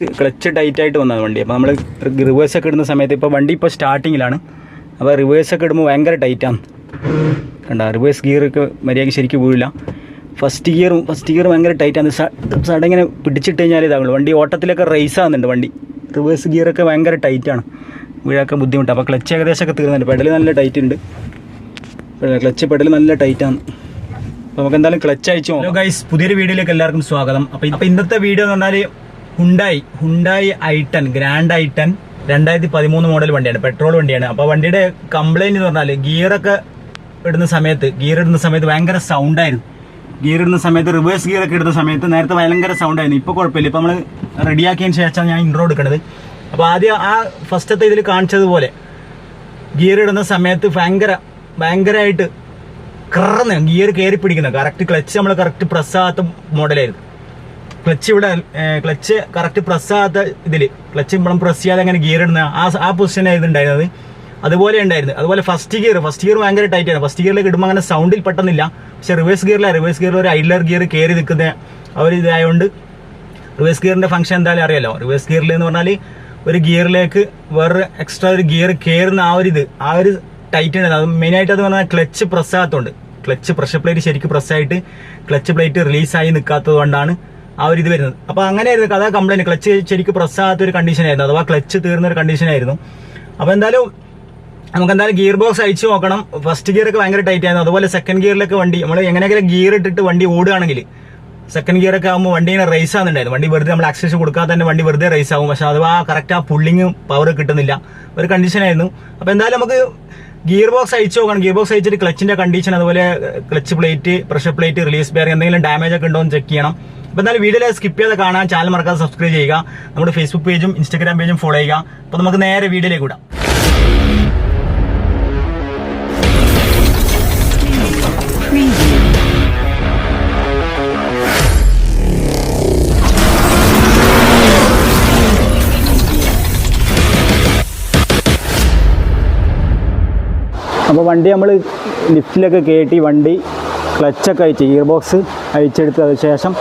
Clutch tight ആയിട്ട് വന്നത് വണ്ടി. അപ്പോൾ നമ്മൾ റിവേഴ്സ് ഒക്കെ ഇടുന്ന സമയത്ത് ഇപ്പോൾ വണ്ടി ഇപ്പോൾ സ്റ്റാർട്ടിങ്ങിലാണ് അപ്പോൾ റിവേഴ്സ് ഒക്കെ ഇടുമ്പോൾ ഭയങ്കര ടൈറ്റാണ് കണ്ട റിവേഴ്സ് ഗിയറൊക്കെ മര്യാദയ്ക്ക് ശരിക്കും വീഴില്ല ഫസ്റ്റ് ഗിയറും ഫസ്റ്റ് ഗിയർ ഭയങ്കര ടൈറ്റാണ് സഡൻ ഇങ്ങനെ പിടിച്ചിട്ട് കഴിഞ്ഞാൽ ഇതാവുള്ളൂ. വണ്ടി ഓട്ടത്തിലൊക്കെ റേസ് ആകുന്നുണ്ട് വണ്ടി. റിവേഴ്സ് ഗിയറൊക്കെ ഭയങ്കര ടൈറ്റാണ് വീഴാക്കാൻ ബുദ്ധിമുട്ടാണ് അപ്പോൾ ക്ലച്ച് ഏകദേശമൊക്കെ തീർന്നുണ്ട് പെഡൽ നല്ല ടൈറ്റ് ഉണ്ട്. ക്ലച്ച് പെഡൽ നല്ല ടൈറ്റാണ് അപ്പോൾ നമുക്ക് എന്തായാലും ക്ലച്ച് അയച്ചു ഹലോ ഗൈസ് പുതിയൊരു വീഡിയോയിലേക്ക് എല്ലാവർക്കും സ്വാഗതം. അപ്പോൾ അപ്പോൾ ഇന്നത്തെ വീഡിയോ എന്ന് പറഞ്ഞാൽ Hyundai Hyundai i ten grand i ten രണ്ടായിരത്തി പതിമൂന്ന് മോഡൽ വണ്ടിയാണ് പെട്രോൾ വണ്ടിയാണ്. അപ്പോൾ വണ്ടിയുടെ കംപ്ലൈന്റ് എന്ന് പറഞ്ഞാൽ ഗിയറൊക്കെ ഇടുന്ന സമയത്ത് ഗിയർ ഇടുന്ന സമയത്ത് ഭയങ്കര സൗണ്ട് ആയിരുന്നു. ഗിയർ ഇടുന്ന സമയത്ത് റിവേഴ്സ് ഗിയർ ഒക്കെ ഇടുന്ന സമയത്ത് നേരത്തെ ഭയങ്കര സൗണ്ട് ആയിരുന്നു. ഇപ്പോൾ കുഴപ്പമില്ല. ഇപ്പോൾ നമ്മൾ റെഡിയാക്കിയതിന് ശേഷമാണ് ഞാൻ ഇൻട്രോ എടുക്കുന്നത് അപ്പോൾ ആദ്യം ആ ഫസ്റ്റത്തെ ഇതിൽ കാണിച്ചതുപോലെ ഗിയർ ഇടുന്ന സമയത്ത് ഭയങ്കര ഭയങ്കരമായിട്ട് കറന്ന് ഗിയർ കയറി പിടിക്കുന്നത്. കറക്റ്റ് ക്ലച്ച് നമ്മൾ കറക്റ്റ് പ്രസ് ആകാത്ത മോഡലായിരുന്നു ക്ലച്ച് ഇവിടെ ക്ലച്ച് കറക്റ്റ് പ്രസ് ആകാത്ത ഇതിൽ ക്ലച്ച് നമ്മൾ പ്രസ് ചെയ്യാതെ അങ്ങനെ ഗിയർ ഇടുന്ന ആ ആ പൊസിഷനായിരുന്നു ഉണ്ടായിരുന്നത്. അതുപോലെ ഉണ്ടായിരുന്നു. അതുപോലെ ഫസ്റ്റ് ഗിയർ ഫസ്റ്റ് ഗിയർ ഭയങ്കര ടൈറ്റ് ആണ്. ഫസ്റ്റ് ഗിയറിലേക്ക് ഇടുമ്പോൾ അങ്ങനെ സൗണ്ടിൽ പെട്ടെന്നില്ല. പക്ഷെ റിവേഴ്സ് ഗിയറിലെ റിവേഴ്സ് ഗിയറിൽ ഒരു ഐഡ്ലർ ഗിയർ കയറി നിൽക്കുന്ന ഒരു ഇതായതുകൊണ്ട് റിവേഴ്സ് ഗിയറിന്റെ ഫംഗ്ഷൻ എന്തായാലും അറിയാലോ. റിവേഴ്സ് ഗിയറിൽ എന്ന് പറഞ്ഞാൽ ഒരു ഗിയറിലേക്ക് വേറെ എക്സ്ട്രാ ഒരു ഗിയർ കയറുന്ന ആ ഒരു ഇത് ആ ഒരു ടൈറ്റ് ഉണ്ട് അത് മെയിനായിട്ട് അത് പറഞ്ഞാൽ ക്ലച്ച് പ്രസ് ആകത്തോണ്ട്. ക്ലച്ച് പ്രഷർ പ്ലേറ്റ് ശരിക്കും പ്രസ്സായിട്ട് ക്ലച്ച് പ്ലേറ്റ് റിലീസായി നിൽക്കാത്തത് കൊണ്ടാണ് ആ ഒരു ഇത് വരുന്നത്. അപ്പോൾ അങ്ങനെയായിരുന്നു കഥ കംപ്ലൈന്റ് ക്ലച്ച് ശരിക്കും പ്രസ് ആകാത്ത ഒരു കണ്ടീഷൻ ആയിരുന്നു. അഥവാ ക്ലച്ച് തീർന്ന ഒരു കണ്ടീഷൻ ആയിരുന്നു. അപ്പോൾ എന്തായാലും നമുക്ക് എന്തായാലും ഗിയർ ബോക്സ് അയച്ചു നോക്കണം. ഫസ്റ്റ് ഗിയർ ഒക്കെ ഭയങ്കര ടൈറ്റ് ആയിരുന്നു. അതുപോലെ സെക്കൻഡ് ഗിയറിലൊക്കെ വണ്ടി നമ്മൾ എങ്ങനെയെങ്കിലും ഗിയർ ഇട്ടിട്ട് വണ്ടി ഓടുകയാണെങ്കിൽ സെക്കൻഡ് ഗിയർ ഒക്കെ ആകുമ്പോൾ വണ്ടി ഇങ്ങനെ റേസ് ആകുന്നുണ്ടായിരുന്നു വണ്ടി വെറുതെ നമ്മൾ ആക്സസ് കൊടുക്കാതെ തന്നെ വണ്ടി വെറുതെ റേസ് ആകും പക്ഷെ അത് ആ കറക്റ്റ് ആ പുള്ളിങ് പവർ കിട്ടുന്നില്ല. ഒരു കണ്ടീഷൻ ആയിരുന്നു. അപ്പോൾ എന്തായാലും നമുക്ക് ഗിയർ ബോക്സ് അയച്ചു നോക്കണം. ഗിയർ ബോക്സ് അയച്ചിട്ട് ക്ലച്ചിന്റെ കണ്ടീഷൻ അതുപോലെ clutch plate pressure plate release bear എന്തെങ്കിലും ഡാമേജ് ഒക്കെ ഉണ്ടോ എന്ന് ചെക്ക് ചെയ്യണം. അപ്പോൾ എന്നാലും വീഡിയോ സ്കിപ്പ് ചെയ്ത് കാണാൻ ചാനൽ മറക്കാതെ സബ്സ്ക്രൈബ് ചെയ്യുക. നമ്മുടെ ഫേസ്ബുക്ക് പേജും ഇൻസ്റ്റാഗ്രാം പേജും ഫോളോ ചെയ്യുക. അപ്പോൾ നമുക്ക് നേരെ വീഡിയോയിലേക്ക് കൂടാം അപ്പോൾ വണ്ടി നമ്മൾ ലിഫ്റ്റിലൊക്കെ കയറ്റി വണ്ടി ക്ലച്ചൊക്കെ അയച്ച് ഗിയർ ബോക്സ് അയച്ചെടുത്തതിന് ശേഷം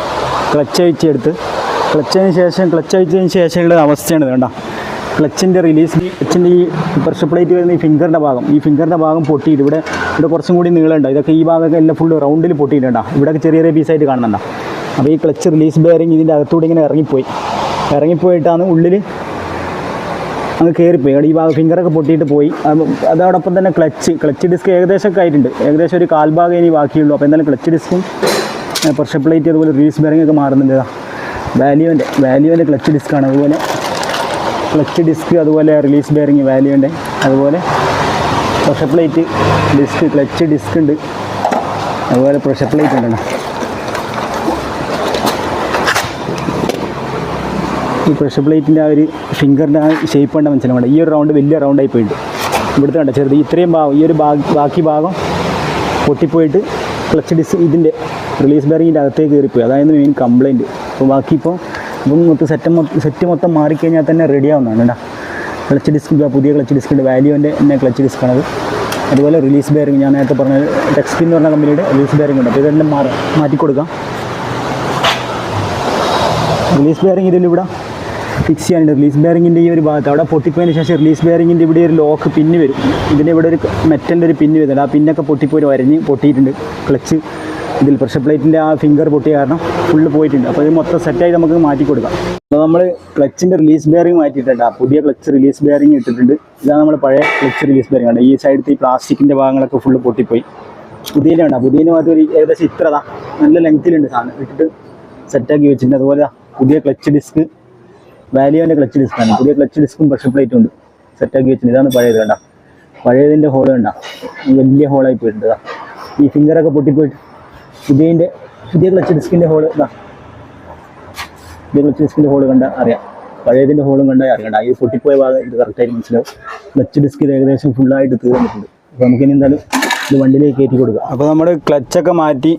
ക്ലച്ച് അയച്ചെടുത്ത് ക്ലച്ചതിന് ശേഷം ക്ലച്ച് അയച്ചതിന് ശേഷമുള്ള അവസ്ഥയാണ് വേണ്ട ക്ലച്ചിന്റെ റിലീസ് ക്ലച്ചിന്റെ ഈ പ്രഷർ പ്ലേറ്റ് വരുന്ന ഈ ഫിംഗറിന്റെ ഭാഗം ഈ ഫിംഗറിന്റെ ഭാഗം പൊട്ടിയിട്ട് ഇവിടെ ഇവിടെ കുറച്ചും കൂടി നീളമുണ്ട് ഇതൊക്കെ ഈ ഭാഗമൊക്കെ എല്ലാം ഫുള്ള് റൗണ്ടിൽ പൊട്ടിയിട്ടുണ്ടാ ഇവിടെയൊക്കെ ചെറിയ ചെറിയ പീസായിട്ട് കാണുന്നുണ്ടാ അപ്പോൾ ഈ ക്ലച്ച് റിലീസ് ബെയറിങ് ഇതിന്റെ അകത്തൂടെ ഇങ്ങനെ ഇറങ്ങിപ്പോയി. ഇറങ്ങിപ്പോയിട്ടാണ് ഉള്ളിൽ അങ്ങ് കയറിപ്പോയി അവിടെ ഈ ഭാഗം ഫിംഗറൊക്കെ പൊട്ടിയിട്ട് പോയി. അത് അതോടൊപ്പം തന്നെ ക്ലച്ച് ക്ലച്ച് ഡിസ്ക് ഏകദേശം ഒക്കെ ആയിട്ടുണ്ട്. ഏകദേശം ഒരു കാൽഭാഗം ഇനി ബാക്കിയുള്ളൂ. അപ്പോൾ എന്തായാലും ക്ലച്ച് ഡിസ്കും പ്രഷർ പ്ലേറ്റ് അതുപോലെ റീസ് ബെയറിംഗ് ഒക്കെ മാറുന്നുണ്ട് വാല്യൂവിന്റെ വാല്യൂവിന്റെ ക്ലച്ച് ഡിസ്ക്കാണ് അതുപോലെ ക്ലച്ച് ഡിസ്ക് അതുപോലെ റിലീസ് ബെയറിങ് വാല്യൂവിന്റെ അതുപോലെ pressure plate disc clutch disc ഉണ്ട്. അതുപോലെ പ്രഷർ പ്ലേറ്റ് ഉണ്ടല്ലോ ഈ പ്രഷർ പ്ലേറ്റിന്റെ ആ ഒരു ഫിംഗറിന്റെ ആ ഷേപ്പ് കണ്ട മനസ്സിലാവേണ്ട ഈ ഒരു റൗണ്ട് വലിയ റൗണ്ടായി പോയിട്ടുണ്ട്. ഇവിടുത്തെ കണ്ട ചെറുത് ഇത്രയും ഭാഗം ഈ ഒരു ബാക്കി ഭാഗം പൊട്ടിപ്പോയിട്ട് ക്ലച്ച് ഡിസ് ഇതിന്റെ റിലീസ് ബെയറിങ്ങിന്റെ അകത്തേക്ക് കയറിപ്പോയി. അതായത് മെയിൻ കംപ്ലയിന്റ് അപ്പോൾ ബാക്കി ഇപ്പോൾ ഇപ്പം മൊത്തം സെറ്റ് മൊത്തം സെറ്റ് മൊത്തം മാറിക്കഴിഞ്ഞാൽ തന്നെ റെഡി ആവുന്നതാണ് കേട്ടോ. ക്ലച്ച് ഡിസ്ക് പുതിയ ക്ലച്ച് ഡിസ്കിന്റെ വാല്യൂന്റെ തന്നെ ക്ലച്ച് ഡിസ്ക്കാണത് അതുപോലെ റിലീസ് ബെയറിങ് ഞാൻ നേരത്തെ പറഞ്ഞ ടെക്സ്പിൻ എന്ന് പറഞ്ഞ കമ്പനിയുടെ റിലീസ് ബെയറിംഗ് ഉണ്ട്. അപ്പോൾ ഇതെല്ലാം മാറി മാറ്റി കൊടുക്കാം റിലീസ് ബെയറിംഗ് ഇതിലിവിടെ ഫിക്സ് ചെയ്യാനുണ്ട്. റിലീസ് ബെയറിങ്ങിന്റെ ഈ ഒരു ഭാഗത്ത്. അവിടെ പൊട്ടിപ്പോയതിന് ശേഷം റിലീസ് ബെയറിങ്ങിന്റെ ഇവിടെ ഒരു ലോക്ക് പിന്ന് വരും. ഇതിന്റെ ഇവിടെ ഒരു മെറ്റലിന്റെ ഒരു പിന്ന് വരുന്നുണ്ട്. ആ പിന്നൊക്കെ പൊട്ടിപ്പോയി വരഞ്ഞ് പൊട്ടിയിട്ടുണ്ട്. ക്ലച്ച് ഇതിൽ പ്രഷർ പ്ലേറ്റിന്റെ ആ ഫിംഗർ പൊട്ടിയ കാരണം ഫുള്ള് പോയിട്ടുണ്ട്. അപ്പോൾ ഇത് മൊത്തം സെറ്റായി നമുക്ക് മാറ്റി കൊടുക്കാം. അപ്പോൾ നമ്മൾ ക്ലച്ചിന്റെ റിലീസ് ബെയറിംഗ് മാറ്റിയിട്ടുണ്ട്. ആ പുതിയ ക്ലച്ച് റിലീസ് ബെയറിംഗ് ഇട്ടിട്ടുണ്ട്. ഇതാണ് നമ്മൾ പഴയ ക്ലച്ച് റിലീസ് ബെയറിംഗ് ആണ്. ഈ സൈഡത്തെ ഈ പ്ലാസ്റ്റിക്കിന്റെ ഭാഗങ്ങളൊക്കെ ഫുള്ള് പൊട്ടിപ്പോയി. പുതിയനെ വേണ്ട പുതിയനെ മാത്രം ഒരു ഏകദേശം ഇത്രതാ. നല്ല ലെങ്ത്തിലുണ്ട് സാധനം. ഇട്ടിട്ട് സെറ്റാക്കി വെച്ചിട്ടുണ്ട്. അതുപോലെ പുതിയ ക്ലച്ച് ഡിസ്ക് വാലിയോന്റെ ക്ലച്ച് ഡിസ്ക്കാണ് പുതിയ ക്ലച്ച് ഡിസ്കും പ്രഷർ പ്ലേറ്റും ഉണ്ട്. സെറ്റാക്കി വെച്ചിട്ടുണ്ട് ഇതാണ് പഴയത് കണ്ട. പഴയതിന്റെ ഹോൾ കണ്ട. വലിയ ഹോളായി പോയിട്ടുണ്ട് ഈ ഫിംഗറൊക്കെ പൊട്ടിപ്പോയിട്ട് പുതിയതിന്റെ പുതിയ ക്ലച്ച് ഡിസ്കിന്റെ ഹോൾ ഇതാ. പുതിയ ക്ലച്ച് ഡിസ്കിന്റെ ഹോൾ കണ്ട അറിയാം. പഴയതിന്റെ ഹോളും കണ്ടാൽ അറിയണ്ട ഈ പൊട്ടിപ്പോയ ഭാഗം ഇത് കറക്റ്റായിട്ട് മനസ്സിലാവും. ക്ലച്ച് ഡിസ്കിൽ ഏകദേശം ഫുള്ളായിട്ട് തീർന്നിട്ടുണ്ട്. അപ്പോൾ നമുക്കിനി എന്തായാലും ഇത് വണ്ടിയിലേക്ക് കയറ്റി കൊടുക്കാം. അപ്പോൾ നമ്മൾ ക്ലച്ചൊക്കെ മാറ്റി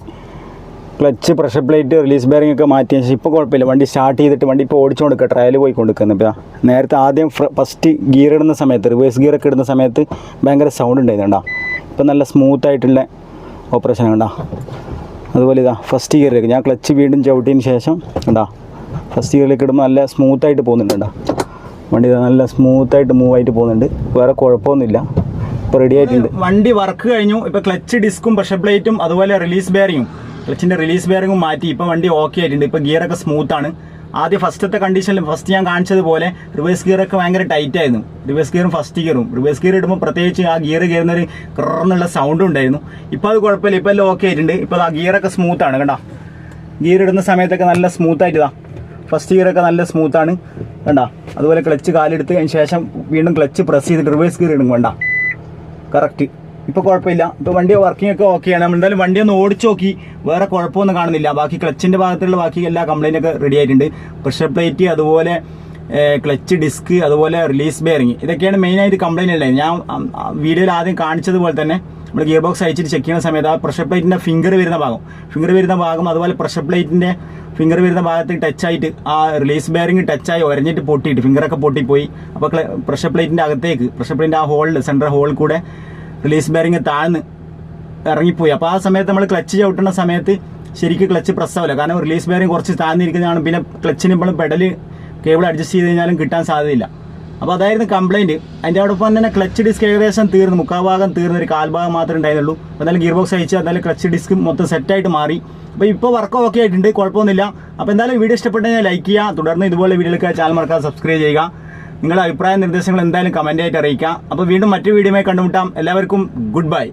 clutch pressure plate release bearing ഒക്കെ മാറ്റിയ ശേഷം ഇപ്പോൾ കുഴപ്പമില്ല. വണ്ടി സ്റ്റാർട്ട് ചെയ്തിട്ട് വണ്ടി ഇപ്പോൾ ഓടിച്ചു കൊടുക്കുക ട്രയൽ പോയി കൊടുക്കുന്നത് ഇപ്പോൾ നേരത്തെ ആദ്യം ഫസ്റ്റ് ഗിയർ ഇടുന്ന സമയത്ത് റിവേഴ്സ് ഗിയർ ഒക്കെ ഇടുന്ന സമയത്ത് ഭയങ്കര സൗണ്ട് ഉണ്ടായിരുന്നു കണ്ടോ. ഇപ്പോൾ നല്ല സ്മൂത്ത് ആയിട്ടുള്ള ഓപ്പറേഷൻ കണ്ടോ. അതുപോലെ ഇതാ ഫസ്റ്റ് ഗിയറിലേക്ക് ഞാൻ ക്ലച്ച് വീണ്ടും ചവിട്ടിയതിന് ശേഷം കണ്ടോ ഫസ്റ്റ് ഗിയറിലേക്ക് ഇടുമ്പോൾ നല്ല സ്മൂത്തായിട്ട് പോകുന്നുണ്ട് കേട്ടോ വണ്ടി നല്ല സ്മൂത്തായിട്ട് മൂവ് ആയിട്ട് പോകുന്നുണ്ട്. വേറെ കുഴപ്പമൊന്നുമില്ല. ഇപ്പോൾ റെഡി ആയിട്ടുണ്ട്. വണ്ടി വർക്ക് കഴിഞ്ഞു. ഇപ്പോൾ ക്ലച്ച് ഡിസ്കും പ്രഷർ പ്ലേറ്റും അതുപോലെ റിലീസ് ബെയറിങ്ങും ക്ലച്ചിന്റെ റിലീസ് ബെയറിങ്ങും മാറ്റി. ഇപ്പോൾ വണ്ടി ഓക്കെ ആയിട്ടുണ്ട്. ഇപ്പോൾ ഗിയറൊക്കെ സ്മൂത്താണ് ആദ്യം ഫസ്റ്റത്തെ കണ്ടീഷനിൽ ഫസ്റ്റ് ഞാൻ കാണിച്ചതുപോലെ റിവേഴ്സ് ഗിയറൊക്കെ ഭയങ്കര ടൈറ്റ് ആയിരുന്നു. റിവേഴ്സ് ഗിയറും ഫസ്റ്റ് ഗിയറും റിവേഴ്സ് ഗിയർ ഇടുമ്പോൾ പ്രത്യേകിച്ച് ആ ഗിയർ കയറുന്നൊരു കറന്നുള്ള സൗണ്ട് ഉണ്ടായിരുന്നു. ഇപ്പോൾ അത് കുഴപ്പമില്ല. ഇപ്പോൾ എല്ലാം ഓക്കെ ആയിട്ടുണ്ട്. ഇപ്പോൾ ആ ഗിയറൊക്കെ സ്മൂത്താണ് കണ്ടോ. ഗിയർ ഇടുന്ന സമയത്തൊക്കെ നല്ല സ്മൂത്തായിട്ട് ഇതാ ഫസ്റ്റ് ഗിയറൊക്കെ നല്ല സ്മൂത്താണ് വേണ്ട അതുപോലെ ക്ലച്ച് കാലെടുത്ത് അതിന് ശേഷം വീണ്ടും ക്ലച്ച് പ്രസ് ചെയ്തിട്ട് റിവേഴ്സ് ഗിയർ ഇടും വേണ്ട കറക്റ്റ് ഇപ്പോൾ കുഴപ്പമില്ല. ഇപ്പോൾ വണ്ടി വർക്കിംഗ് ഒക്കെ ഓക്കെയാണ് നമ്മൾ എന്തായാലും വണ്ടി ഒന്ന് ഓടിച്ച് നോക്കി. വേറെ കുഴപ്പമൊന്നും കാണുന്നില്ല. ബാക്കി ക്ലച്ചിന്റെ ഭാഗത്തുള്ള ബാക്കി എല്ലാ കംപ്ലൈന്റ് ഒക്കെ റെഡി ആയിട്ടുണ്ട്. പ്രഷർ പ്ലേറ്റ് അതുപോലെ ക്ലച്ച് ഡിസ്ക് അതുപോലെ റിലീസ് ബെയറിങ് ഇതൊക്കെയാണ് മെയിനായിട്ട് കംപ്ലൈന്റ് ഉള്ളത്. ഞാൻ വീഡിയോയിൽ ആദ്യം കാണിച്ചതുപോലെ തന്നെ നമ്മൾ ഗിയർ ബോക്സ് അയച്ചിട്ട് ചെക്ക് ചെയ്യുന്ന സമയത്ത് ആ പ്രഷർ പ്ലേറ്റിന്റെ ഫിംഗർ വരുന്ന ഭാഗം. ഫിംഗർ വരുന്ന ഭാഗം അതുപോലെ പ്രഷർ പ്ലേറ്റിന്റെ ഫിംഗർ വരുന്ന ഭാഗത്ത് ടച്ച് ആയിട്ട് ആ റിലീസ് ബെയറിംഗ് ടച്ചായി ഒരഞ്ഞിട്ട് പൊട്ടിയിട്ട് ഫിംഗറൊക്കെ പൊട്ടിപ്പോയി. അപ്പോൾ പ്രഷർ പ്ലേറ്റിന്റെ അകത്തേക്ക് പ്രഷർ പ്ലേറ്റിന്റെ ആ ഹോളിൽ സെൻട്രൽ ഹോളിൽ കൂടെ റിലീസ് ബെയറിങ് താഴ്ന്ന് ഇറങ്ങിപ്പോയി. അപ്പോൾ ആ സമയത്ത് നമ്മൾ ക്ലച്ച് ചവിട്ടുന്ന സമയത്ത് ശരിക്കും ക്ലച്ച് പ്രസ് ആവില്ല. കാരണം റിലീസ് ബെയറിങ് കുറച്ച് താഴ്ന്നിരിക്കുന്നതാണ്. പിന്നെ ക്ലച്ചിന് നമ്മൾ പെഡൽ കേബിൾ അഡ്ജസ്റ്റ് ചെയ്ത് കഴിഞ്ഞാലും കിട്ടാൻ സാധ്യതയില്ല. അപ്പോൾ അതായിരുന്നു കംപ്ലയിന്റ് അതിന്റെ അതോടൊപ്പം തന്നെ ക്ലച്ച് ഡിസ്ക് ഏകദേശം തീർന്നു. മുക്കാഭാഗം തീർന്നു. ഒരു കാൽഭാഗം മാത്രമേ ഉണ്ടായിരുന്നുള്ളൂ. അപ്പോൾ എന്തായാലും ഗിയർ ബോക്സ് അയച്ച് എന്തായാലും ക്ലച്ച് ഡിസ്ക് മൊത്തം സെറ്റായിട്ട് മാറി. അപ്പോൾ ഇപ്പോൾ വർക്ക് ഓക്കെ ആയിട്ടുണ്ട്. കുഴപ്പമൊന്നുമില്ല. അപ്പോൾ എന്തായാലും വീഡിയോ ഇഷ്ടപ്പെട്ടെങ്കിൽ ലൈക്ക് ചെയ്യുക. തുടർന്ന് ഇതുപോലെ വീഡിയോയിലേക്ക് ചാനൽ മറക്കാതെ സബ്സ്ക്രൈബ് ചെയ്യുക. നിങ്ങളുടെ അഭിപ്രായ നിർദ്ദേശങ്ങൾ എന്തായാലും കമന്റായിട്ട് അറിയിക്കാം. അപ്പോൾ വീണ്ടും മറ്റു വീഡിയോയുമായി കണ്ടുമുട്ടാം. എല്ലാവർക്കും ഗുഡ് ബൈ